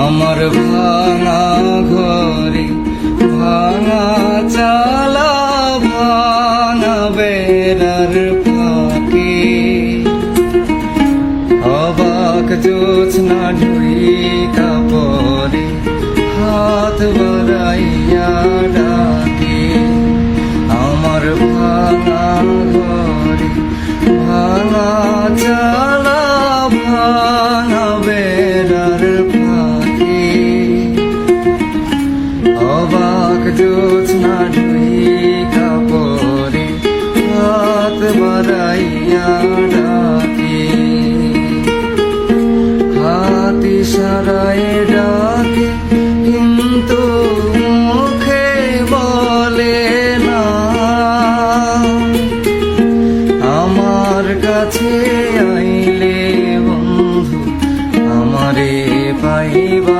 আমার ভাঙা ঘরে ভাঙা চালা ভাঙা বেড়ার পাকে অবাক জোৎস্না ঢুই কাপড়ে হাত বা ঢুই কাপড়ে হাত ডাকে। কিন্তু মুখে বলে আমার কাছে আইলে বন্ধু আমারে পাইবা